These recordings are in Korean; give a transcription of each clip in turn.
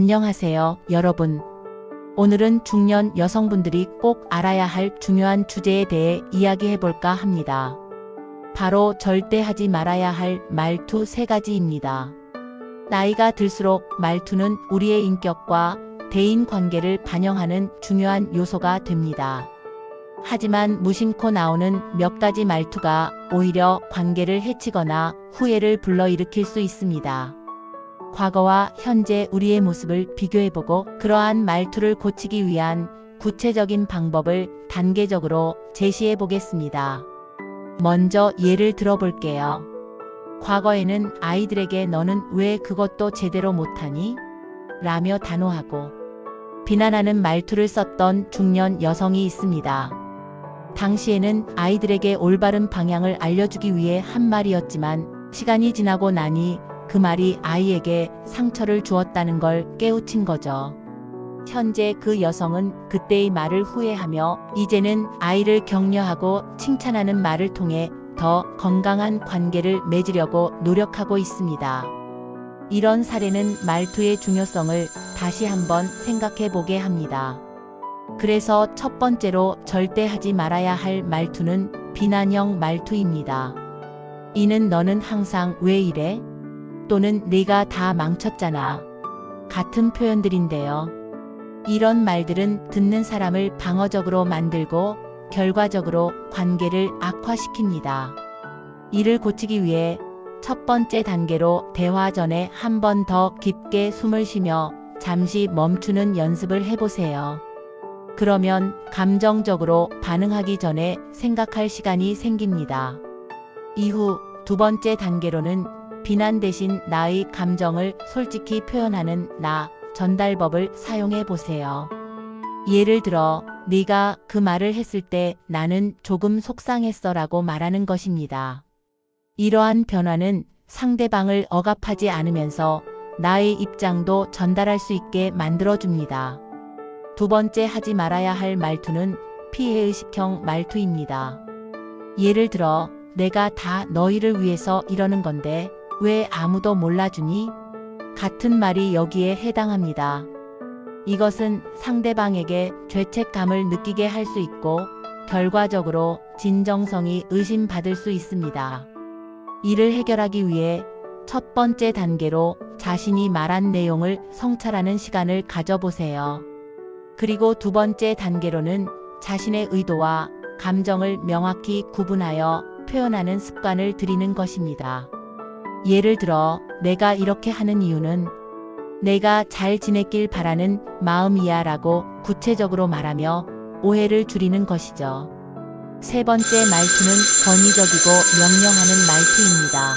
안녕하세요, 여러분. 오늘은 중년 여성분들이 꼭 알아야 할 중요한 주제에 대해 이야기해 볼까 합니다. 바로 절대 하지 말아야 할 말투 세 가지입니다. 나이가 들수록 말투는 우리의 인격과 대인 관계를 반영하는 중요한 요소가 됩니다. 하지만 무심코 나오는 몇 가지 말투가 오히려 관계를 해치거나 후회를 불러일으킬 수 있습니다. 과거와 현재 우리의 모습을 비교해보고 그러한 말투를 고치기 위한 구체적인 방법을 단계적으로 제시해 보겠습니다. 먼저 예를 들어볼게요. 과거에는 아이들에게 너는 왜 그것도 제대로 못하니? 라며 단호하고 비난하는 말투를 썼던 중년 여성이 있습니다. 당시에는 아이들에게 올바른 방향을 알려주기 위해 한 말이었지만 시간이 지나고 나니 그 말이 아이에게 상처를 주었다는 걸 깨우친 거죠. 현재 그 여성은 그때의 말을 후회하며 이제는 아이를 격려하고 칭찬하는 말을 통해 더 건강한 관계를 맺으려고 노력하고 있습니다. 이런 사례는 말투의 중요성을 다시 한번 생각해 보게 합니다. 그래서 첫 번째로 절대 하지 말아야 할 말투는 비난형 말투입니다. 이는 너는 항상 왜 이래? 또는 네가 다 망쳤잖아. 같은 표현들인데요. 이런 말들은 듣는 사람을 방어적으로 만들고 결과적으로 관계를 악화시킵니다. 이를 고치기 위해 첫 번째 단계로 대화 전에 한 번 더 깊게 숨을 쉬며 잠시 멈추는 연습을 해보세요. 그러면 감정적으로 반응하기 전에 생각할 시간이 생깁니다. 이후 두 번째 단계로는 비난 대신 나의 감정을 솔직히 표현하는 나 전달법을 사용해 보세요. 예를 들어 네가 그 말을 했을 때 나는 조금 속상했어 라고 말하는 것입니다. 이러한 변화는 상대방을 억압하지 않으면서 나의 입장도 전달할 수 있게 만들어줍니다. 두 번째 하지 말아야 할 말투는 피해의식형 말투입니다. 예를 들어 내가 다 너희를 위해서 이러는 건데 왜 아무도 몰라주니? 같은 말이 여기에 해당합니다. 이것은 상대방에게 죄책감을 느끼게 할 수 있고 결과적으로 진정성이 의심받을 수 있습니다. 이를 해결하기 위해 첫 번째 단계로 자신이 말한 내용을 성찰하는 시간을 가져보세요. 그리고 두 번째 단계로는 자신의 의도와 감정을 명확히 구분하여 표현하는 습관을 들이는 것입니다. 예를 들어, 내가 이렇게 하는 이유는 내가 잘 지냈길 바라는 마음이야 라고 구체적으로 말하며 오해를 줄이는 것이죠. 세 번째 말투는 권위적이고 명령하는 말투입니다.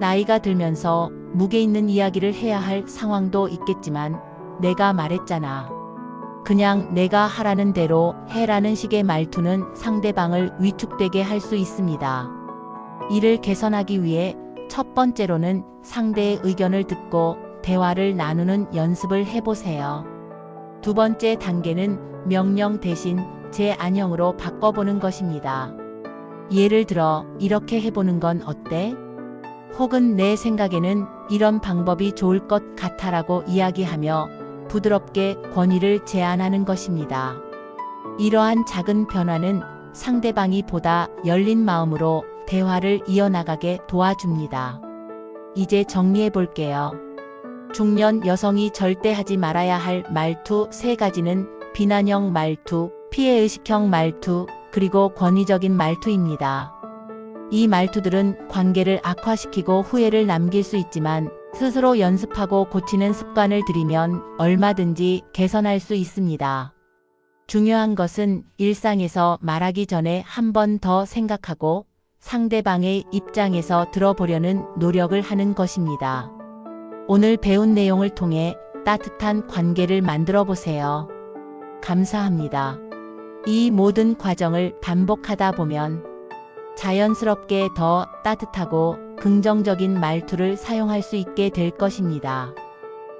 나이가 들면서 무게 있는 이야기를 해야 할 상황도 있겠지만 내가 말했잖아. 그냥 내가 하라는 대로 해라는 식의 말투는 상대방을 위축되게 할 수 있습니다. 이를 개선하기 위해 첫 번째로는 상대의 의견을 듣고 대화를 나누는 연습을 해보세요. 두 번째 단계는 명령 대신 제 안형으로 바꿔보는 것입니다. 예를 들어, 이렇게 해보는 건 어때? 혹은 내 생각에는 이런 방법이 좋을 것 같아라고 이야기하며 부드럽게 권위를 제안하는 것입니다. 이러한 작은 변화는 상대방이 보다 열린 마음으로 대화를 이어나가게 도와줍니다. 이제 정리해 볼게요. 중년 여성이 절대 하지 말아야 할 말투 세 가지는 비난형 말투, 피해의식형 말투, 그리고 권위적인 말투입니다. 이 말투들은 관계를 악화시키고 후회를 남길 수 있지만 스스로 연습하고 고치는 습관을 들이면 얼마든지 개선할 수 있습니다. 중요한 것은 일상에서 말하기 전에 한 번 더 생각하고 상대방의 입장에서 들어보려는 노력을 하는 것입니다. 오늘 배운 내용을 통해 따뜻한 관계를 만들어 보세요. 감사합니다. 이 모든 과정을 반복하다 보면 자연스럽게 더 따뜻하고 긍정적인 말투를 사용할 수 있게 될 것입니다.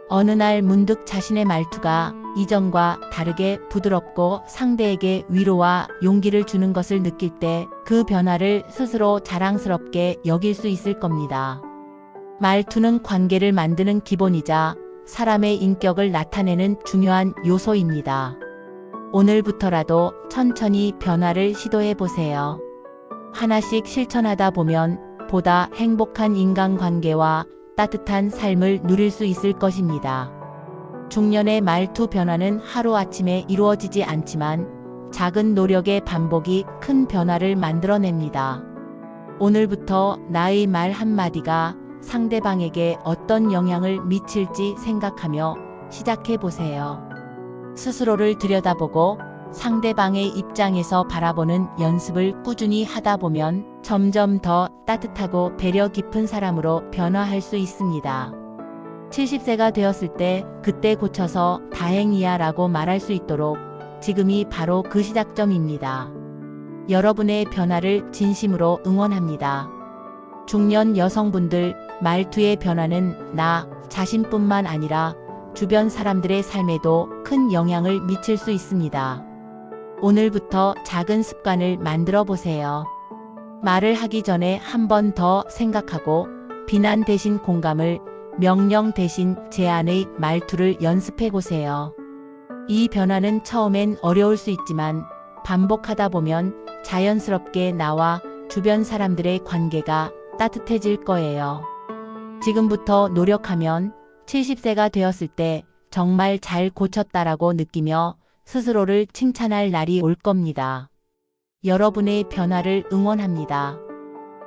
어느 날 문득 자신의 말투가 이전과 다르게 부드럽고 상대에게 위로와 용기를 주는 것을 느낄 때 그 변화를 스스로 자랑스럽게 여길 수 있을 겁니다. 말투는 관계를 만드는 기본이자 사람의 인격을 나타내는 중요한 요소입니다. 오늘부터라도 천천히 변화를 시도해 보세요. 하나씩 실천하다 보면 보다 행복한 인간관계와 따뜻한 삶을 누릴 수 있을 것입니다. 중년의 말투 변화는 하루아침에 이루어지지 않지만 작은 노력의 반복이 큰 변화를 만들어냅니다. 오늘부터 나의 말 한마디가 상대방에게 어떤 영향을 미칠지 생각하며 시작해 보세요. 스스로를 들여다보고 상대방의 입장에서 바라보는 연습을 꾸준히 하다 보면 점점 더 따뜻하고 배려 깊은 사람으로 변화할 수 있습니다. 70세가 되었을 때 그때 고쳐서 다행이야 라고 말할 수 있도록 지금이 바로 그 시작점입니다. 여러분의 변화를 진심으로 응원합니다. 중년 여성분들 말투의 변화는 나 자신뿐만 아니라 주변 사람들의 삶에도 큰 영향을 미칠 수 있습니다. 오늘부터 작은 습관을 만들어 보세요. 말을 하기 전에 한 번 더 생각하고 비난 대신 공감을 명령 대신 제안의 말투를 연습해 보세요. 이 변화는 처음엔 어려울 수 있지만 반복하다 보면 자연스럽게 나와 주변 사람들의 관계가 따뜻해질 거예요. 지금부터 노력하면 70세가 되었을 때 정말 잘 고쳤다라고 느끼며 스스로를 칭찬할 날이 올 겁니다. 여러분의 변화를 응원합니다.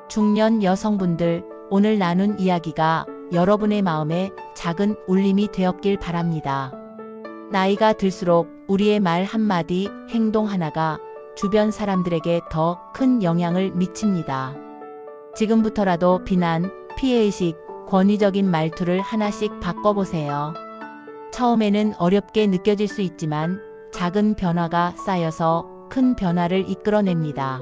중년 여성분들, 오늘 나눈 이야기가 여러분의 마음에 작은 울림이 되었길 바랍니다. 나이가 들수록 우리의 말 한마디, 행동 하나가 주변 사람들에게 더 큰 영향을 미칩니다. 지금부터라도 비난, 피해의식, 권위적인 말투를 하나씩 바꿔보세요. 처음에는 어렵게 느껴질 수 있지만 작은 변화가 쌓여서 큰 변화를 이끌어냅니다.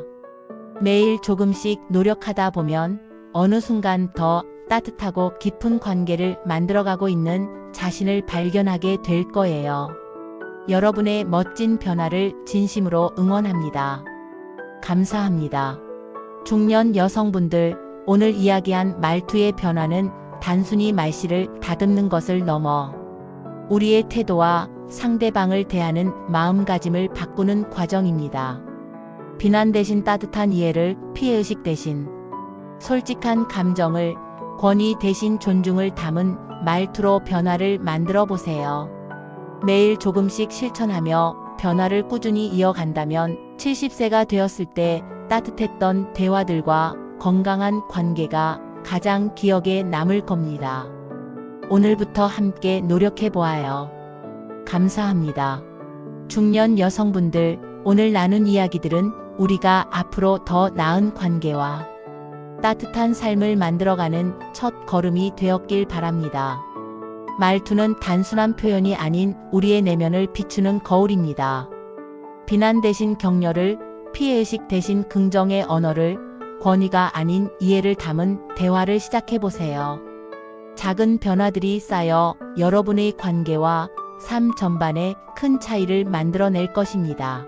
매일 조금씩 노력하다 보면 어느 순간 더 따뜻하고 깊은 관계를 만들어가고 있는 자신을 발견하게 될 거예요. 여러분의 멋진 변화를 진심으로 응원합니다. 감사합니다. 중년 여성분들, 오늘 이야기한 말투의 변화는 단순히 말씨를 다듬는 것을 넘어 우리의 태도와 상대방을 대하는 마음가짐을 바꾸는 과정입니다. 비난 대신 따뜻한 이해를 피해의식 대신 솔직한 감정을 권위 대신 존중을 담은 말투로 변화를 만들어 보세요. 매일 조금씩 실천하며 변화를 꾸준히 이어간다면 70세가 되었을 때 따뜻했던 대화들과 건강한 관계가 가장 기억에 남을 겁니다. 오늘부터 함께 노력해 보아요. 감사합니다. 중년 여성분들, 오늘 나눈 이야기들은 우리가 앞으로 더 나은 관계와 따뜻한 삶을 만들어가는 첫 걸음이 되었길 바랍니다. 말투는 단순한 표현이 아닌 우리의 내면을 비추는 거울입니다. 비난 대신 격려를, 피해의식 대신 긍정의 언어를, 권위가 아닌 이해를 담은 대화를 시작해보세요. 작은 변화들이 쌓여 여러분의 관계와 삶 전반에 큰 차이를 만들어낼 것입니다.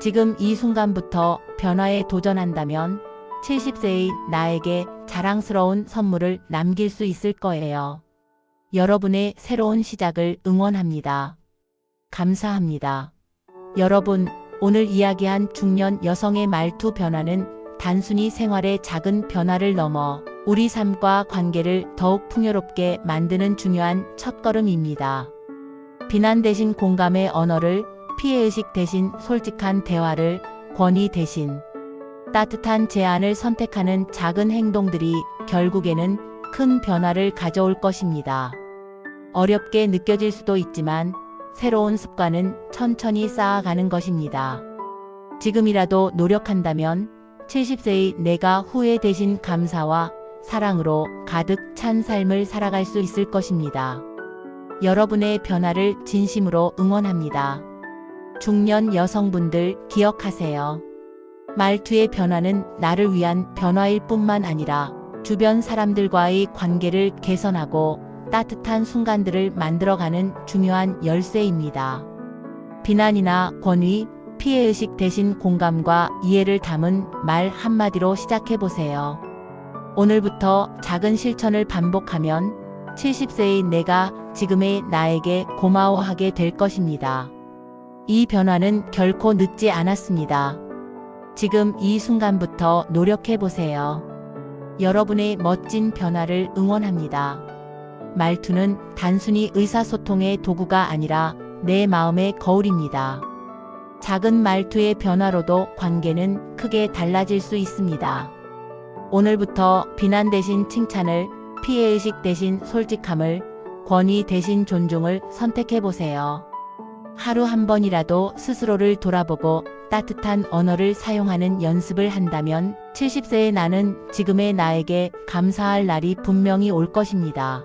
지금 이 순간부터 변화에 도전한다면 70세의 나에게 자랑스러운 선물을 남길 수 있을 거예요. 여러분의 새로운 시작을 응원합니다. 감사합니다. 여러분, 오늘 이야기한 중년 여성의 말투 변화는 단순히 생활의 작은 변화를 넘어 우리 삶과 관계를 더욱 풍요롭게 만드는 중요한 첫걸음입니다. 비난 대신 공감의 언어를, 피해의식 대신 솔직한 대화를, 권위 대신 따뜻한 제안을 선택하는 작은 행동들이 결국에는 큰 변화를 가져올 것입니다. 어렵게 느껴질 수도 있지만 새로운 습관은 천천히 쌓아가는 것입니다. 지금이라도 노력한다면 70세의 내가 후회 대신 감사와 사랑으로 가득 찬 삶을 살아갈 수 있을 것입니다. 여러분의 변화를 진심으로 응원합니다. 중년 여성분들 기억하세요. 말투의 변화는 나를 위한 변화일 뿐만 아니라 주변 사람들과의 관계를 개선하고 따뜻한 순간들을 만들어가는 중요한 열쇠입니다. 비난이나 권위, 피해의식 대신 공감과 이해를 담은 말 한마디로 시작해보세요. 오늘부터 작은 실천을 반복하면 70세의 내가 지금의 나에게 고마워하게 될 것입니다. 이 변화는 결코 늦지 않았습니다. 지금 이 순간부터 노력해 보세요. 여러분의 멋진 변화를 응원합니다. 말투는 단순히 의사소통의 도구가 아니라 내 마음의 거울입니다. 작은 말투의 변화로도 관계는 크게 달라질 수 있습니다. 오늘부터 비난 대신 칭찬을, 피해의식 대신 솔직함을, 권위 대신 존중을 선택해 보세요. 하루 한 번이라도 스스로를 돌아보고 따뜻한 언어를 사용하는 연습을 한다면 70세의 나는 지금의 나에게 감사할 날이 분명히 올 것입니다.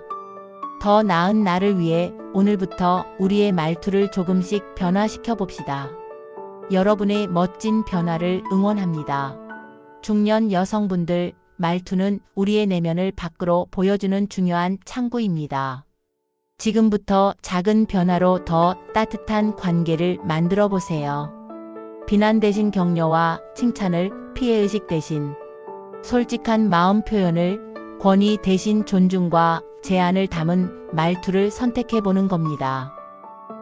더 나은 나를 위해 오늘부터 우리의 말투를 조금씩 변화시켜 봅시다. 여러분의 멋진 변화를 응원합니다. 중년 여성분들, 말투는 우리의 내면을 밖으로 보여주는 중요한 창구입니다. 지금부터 작은 변화로 더 따뜻한 관계를 만들어 보세요. 비난 대신 격려와 칭찬을 피해의식 대신 솔직한 마음 표현을 권위 대신 존중과 제안을 담은 말투를 선택해 보는 겁니다.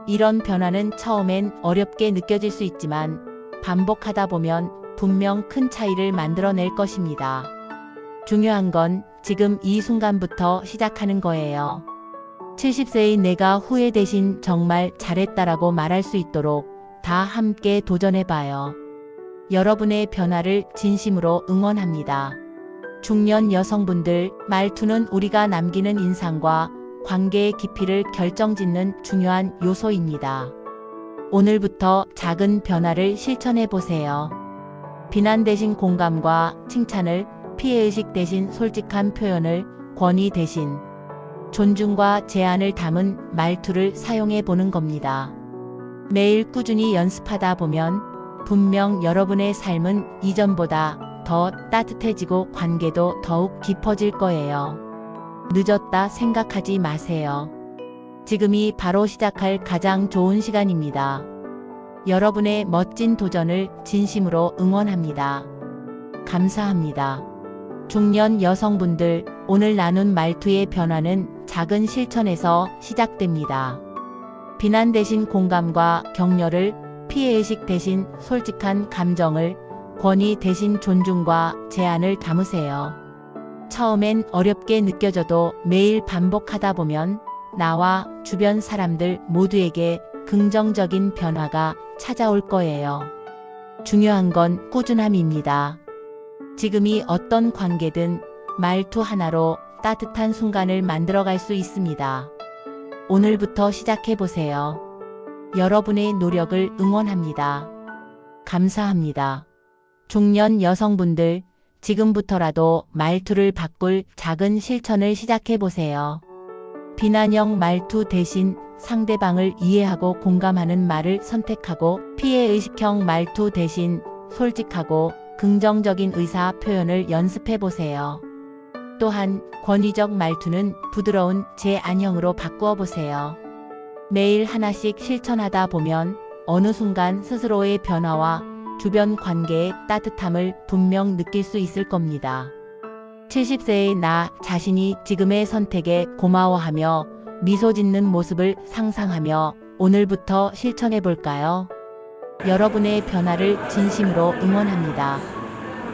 이런 변화는 처음엔 어렵게 느껴질 수 있지만 반복하다 보면 분명 큰 차이를 만들어낼 것입니다. 중요한 건 지금 이 순간부터 시작하는 거예요. 70세의 내가 후회 대신 정말 잘했다라고 말할 수 있도록 다 함께 도전해봐요. 여러분의 변화를 진심으로 응원합니다. 중년 여성분들, 말투는 우리가 남기는 인상과 관계의 깊이를 결정짓는 중요한 요소입니다. 오늘부터 작은 변화를 실천해 보세요. 비난 대신 공감과 칭찬을, 피해의식 대신 솔직한 표현을, 권위 대신 존중과 제안을 담은 말투를 사용해 보는 겁니다. 매일 꾸준히 연습하다 보면 분명 여러분의 삶은 이전보다 더 따뜻해지고 관계도 더욱 깊어질 거예요. 늦었다 생각하지 마세요. 지금이 바로 시작할 가장 좋은 시간입니다. 여러분의 멋진 도전을 진심으로 응원합니다. 감사합니다. 중년 여성분들, 오늘 나눈 말투의 변화는 작은 실천에서 시작됩니다. 비난 대신 공감과 격려를, 피해의식 대신 솔직한 감정을, 권위 대신 존중과 제안을 담으세요. 처음엔 어렵게 느껴져도 매일 반복하다 보면 나와 주변 사람들 모두에게 긍정적인 변화가 찾아올 거예요. 중요한 건 꾸준함입니다. 지금이 어떤 관계든 말투 하나로 따뜻한 순간을 만들어갈 수 있습니다. 오늘부터 시작해보세요. 여러분의 노력을 응원합니다. 감사합니다. 중년 여성분들, 지금부터라도 말투를 바꿀 작은 실천을 시작해보세요. 비난형 말투 대신 상대방을 이해하고 공감하는 말을 선택하고 피해의식형 말투 대신 솔직하고 긍정적인 의사 표현을 연습해보세요. 또한 권위적 말투는 부드러운 제 안형으로 바꾸어 보세요. 매일 하나씩 실천하다 보면 어느 순간 스스로의 변화와 주변 관계의 따뜻함을 분명 느낄 수 있을 겁니다. 70세의 나 자신이 지금의 선택에 고마워하며 미소 짓는 모습을 상상하며 오늘부터 실천해 볼까요? 여러분의 변화를 진심으로 응원합니다.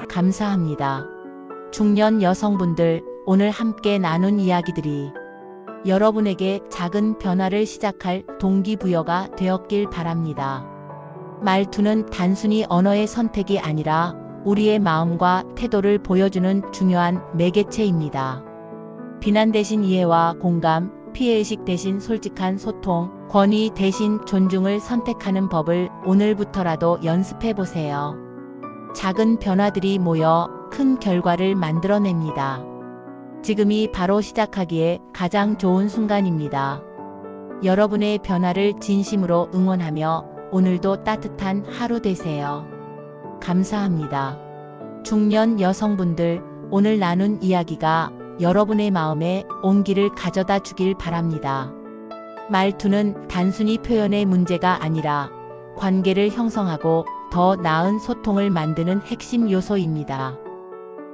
감사합니다. 중년 여성분들, 오늘 함께 나눈 이야기들이 여러분에게 작은 변화를 시작할 동기부여가 되었길 바랍니다. 말투는 단순히 언어의 선택이 아니라 우리의 마음과 태도를 보여주는 중요한 매개체입니다. 비난 대신 이해와 공감, 피해의식 대신 솔직한 소통, 권위 대신 존중을 선택하는 법을 오늘부터라도 연습해 보세요. 작은 변화들이 모여 큰 결과를 만들어냅니다. 지금이 바로 시작하기에 가장 좋은 순간입니다. 여러분의 변화를 진심으로 응원하며 오늘도 따뜻한 하루 되세요. 감사합니다. 중년 여성분들, 오늘 나눈 이야기가 여러분의 마음에 온기를 가져다 주길 바랍니다. 말투는 단순히 표현의 문제가 아니라 관계를 형성하고 더 나은 소통을 만드는 핵심 요소입니다.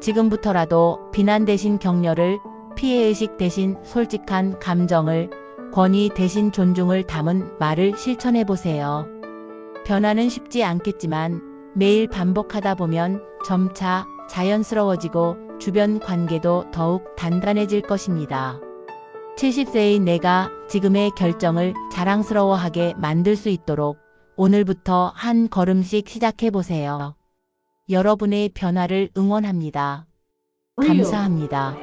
지금부터라도 비난 대신 격려를, 피해의식 대신 솔직한 감정을, 권위 대신 존중을 담은 말을 실천해 보세요. 변화는 쉽지 않겠지만 매일 반복하다 보면 점차 자연스러워지고 주변 관계도 더욱 단단해질 것입니다. 70세의 내가 지금의 결정을 자랑스러워하게 만들 수 있도록 오늘부터 한 걸음씩 시작해 보세요. 여러분의 변화를 응원합니다. 감사합니다.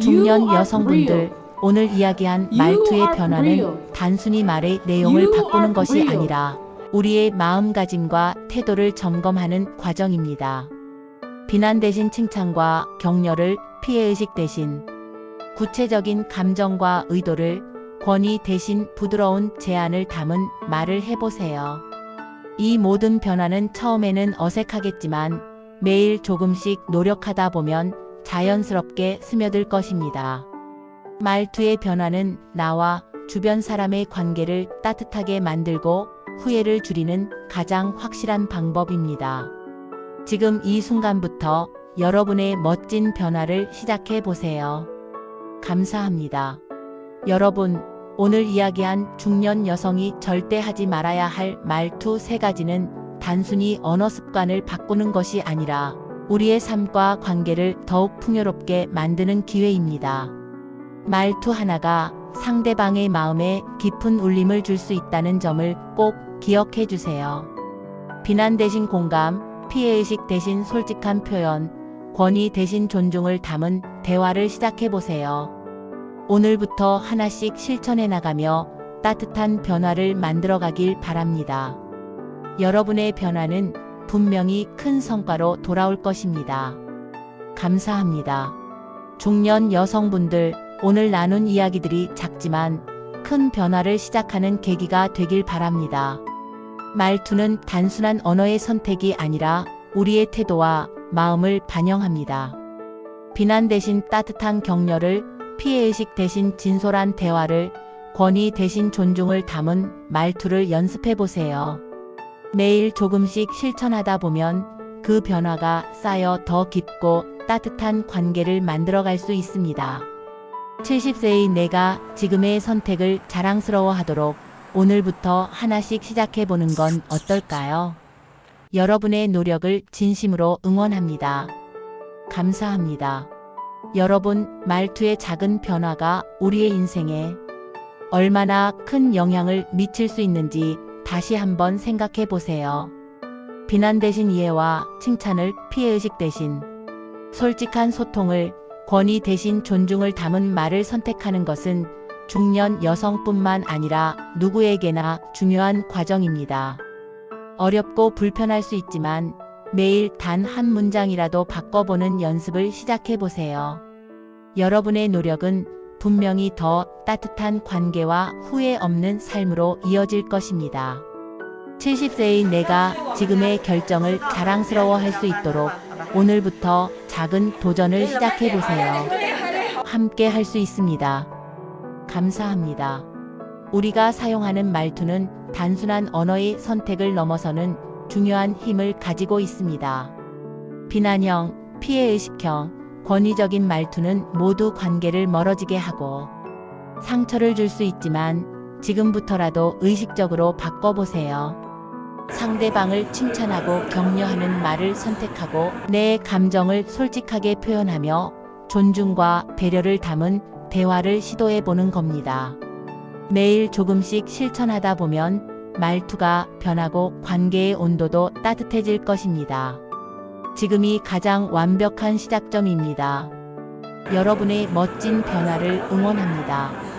중년 여성분들, 오늘 이야기한 말투의 변화는 단순히 말의 내용을 바꾸는 것이 아니라 우리의 마음가짐과 태도를 점검하는 과정입니다. 비난 대신 칭찬과 격려를 피해의식 대신 구체적인 감정과 의도를 권위 대신 부드러운 제안을 담은 말을 해보세요. 이 모든 변화는 처음에는 어색하겠지만 매일 조금씩 노력하다 보면 자연스럽게 스며들 것입니다. 말투의 변화는 나와 주변 사람의 관계를 따뜻하게 만들고 후회를 줄이는 가장 확실한 방법입니다. 지금 이 순간부터 여러분의 멋진 변화를 시작해 보세요. 감사합니다. 여러분, 오늘 이야기한 중년 여성이 절대 하지 말아야 할 말투 세 가지는 단순히 언어 습관을 바꾸는 것이 아니라 우리의 삶과 관계를 더욱 풍요롭게 만드는 기회입니다. 말투 하나가 상대방의 마음에 깊은 울림을 줄 수 있다는 점을 꼭 기억해 주세요. 비난 대신 공감, 피해의식 대신 솔직한 표현, 권위 대신 존중을 담은 대화를 시작해 보세요. 오늘부터 하나씩 실천해 나가며 따뜻한 변화를 만들어 가길 바랍니다. 여러분의 변화는 분명히 큰 성과로 돌아올 것입니다. 감사합니다. 중년 여성분들, 오늘 나눈 이야기들이 작지만 큰 변화를 시작하는 계기가 되길 바랍니다. 말투는 단순한 언어의 선택이 아니라 우리의 태도와 마음을 반영합니다. 비난 대신 따뜻한 격려를, 피해의식 대신 진솔한 대화를, 권위 대신 존중을 담은 말투를 연습해 보세요. 매일 조금씩 실천하다 보면 그 변화가 쌓여 더 깊고 따뜻한 관계를 만들어갈 수 있습니다. 70세의 내가 지금의 선택을 자랑스러워 하도록 오늘부터 하나씩 시작해 보는 건 어떨까요? 여러분의 노력을 진심으로 응원합니다. 감사합니다. 여러분, 말투의 작은 변화가 우리의 인생에 얼마나 큰 영향을 미칠 수 있는지 다시 한번 생각해 보세요. 비난 대신 이해와 칭찬을 피해의식 대신 솔직한 소통을 권위 대신 존중을 담은 말을 선택하는 것은 중년 여성뿐만 아니라 누구에게나 중요한 과정입니다. 어렵고 불편할 수 있지만 매일 단 한 문장이라도 바꿔보는 연습을 시작해 보세요. 여러분의 노력은 분명히 더 따뜻한 관계와 후회 없는 삶으로 이어질 것입니다. 70세의 내가 지금의 결정을 자랑스러워 할 수 있도록 오늘부터 작은 도전을 시작해 보세요. 함께 할 수 있습니다. 감사합니다. 우리가 사용하는 말투는 단순한 언어의 선택을 넘어서는 중요한 힘을 가지고 있습니다. 비난형, 피해의식형, 권위적인 말투는 모두 관계를 멀어지게 하고 상처를 줄 수 있지만 지금부터라도 의식적으로 바꿔보세요. 상대방을 칭찬하고 격려하는 말을 선택하고 내 감정을 솔직하게 표현하며 존중과 배려를 담은 대화를 시도해 보는 겁니다. 매일 조금씩 실천하다 보면 말투가 변하고 관계의 온도도 따뜻해질 것입니다. 지금이 가장 완벽한 시작점입니다. 여러분의 멋진 변화를 응원합니다.